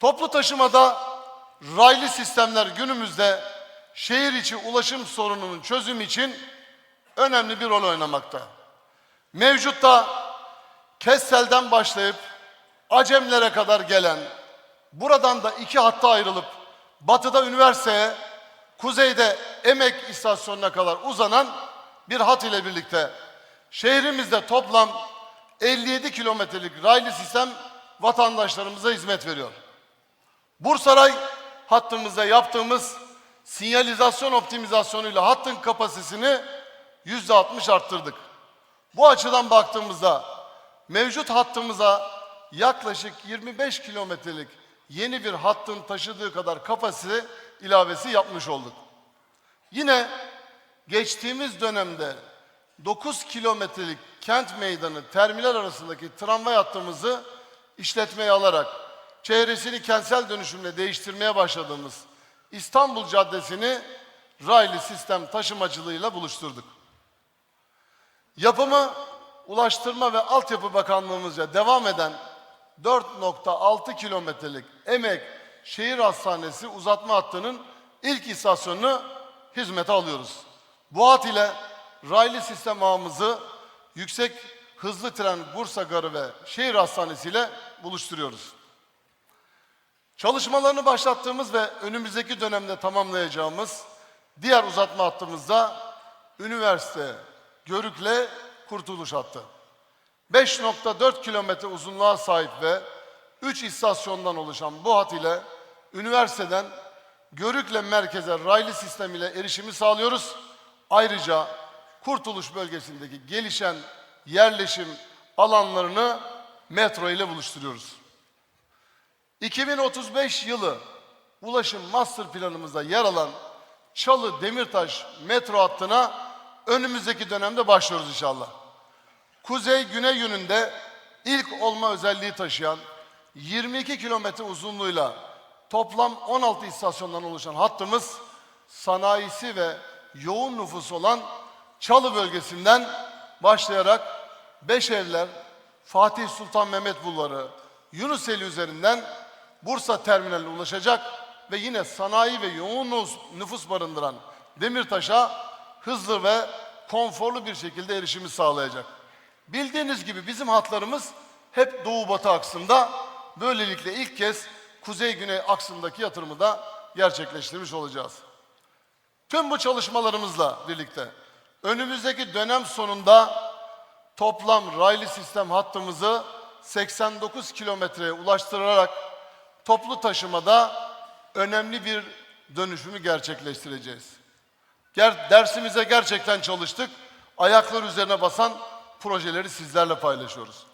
Toplu taşımada raylı sistemler günümüzde şehir içi ulaşım sorununun çözümü için önemli bir rol oynamakta. Mevcutta Kessel'den başlayıp Acemlere kadar gelen, buradan da iki hatta ayrılıp batıda üniversiteye, kuzeyde Emek istasyonuna kadar uzanan bir hat ile birlikte şehrimizde toplam 57 kilometrelik raylı sistem vatandaşlarımıza hizmet veriyor. Bursaray hattımızda yaptığımız sinyalizasyon optimizasyonuyla hattın kapasitesini yüzde 60 arttırdık. Bu açıdan baktığımızda mevcut hattımıza yaklaşık 25 kilometrelik yeni bir hattın taşıdığı kadar kapasite ilavesi yapmış olduk. Yine geçtiğimiz dönemde 9 kilometrelik kent meydanı terminal arasındaki tramvay hattımızı işletmeye alarak çevresini kentsel dönüşümle değiştirmeye başladığımız İstanbul Caddesi'ni raylı sistem taşımacılığıyla buluşturduk. Yapımı Ulaştırma ve Altyapı Bakanlığımızca devam eden 4.6 kilometrelik Emek Şehir Hastanesi uzatma hattının ilk istasyonunu hizmete alıyoruz. Bu hat ile raylı sistem ağımızı yüksek hızlı tren Bursa Garı ve Şehir Hastanesi ile buluşturuyoruz. Çalışmalarını başlattığımız ve önümüzdeki dönemde tamamlayacağımız diğer uzatma hattımızda üniversite Görükle Kurtuluş hattı. 5.4 kilometre uzunluğa sahip ve 3 istasyondan oluşan bu hat ile üniversiteden Görükle merkeze raylı sistem ile erişimi sağlıyoruz. Ayrıca Kurtuluş bölgesindeki gelişen yerleşim alanlarını metro ile buluşturuyoruz. 2035 yılı ulaşım master planımızda yer alan Çalı Demirtaş metro hattına önümüzdeki dönemde başlıyoruz inşallah. Kuzey güney yönünde ilk olma özelliği taşıyan 22 kilometre uzunluğuyla toplam 16 istasyondan oluşan hattımız sanayisi ve yoğun nüfus olan Çalı bölgesinden başlayarak Beşevler, Fatih Sultan Mehmet Bulvarı, Yunuseli üzerinden Bursa terminaline ulaşacak ve yine sanayi ve yoğun nüfus- barındıran Demirtaş'a hızlı ve konforlu bir şekilde erişimi sağlayacak. Bildiğiniz gibi bizim hatlarımız hep doğu batı aksında. Böylelikle ilk kez kuzey güney aksındaki yatırımı da gerçekleştirmiş olacağız. Tüm bu çalışmalarımızla birlikte önümüzdeki dönem sonunda toplam raylı sistem hattımızı 89 kilometreye ulaştırarak toplu taşımada önemli bir dönüşümü gerçekleştireceğiz. Ger dersimize gerçekten çalıştık. Ayaklar üzerine basan projeleri sizlerle paylaşıyoruz.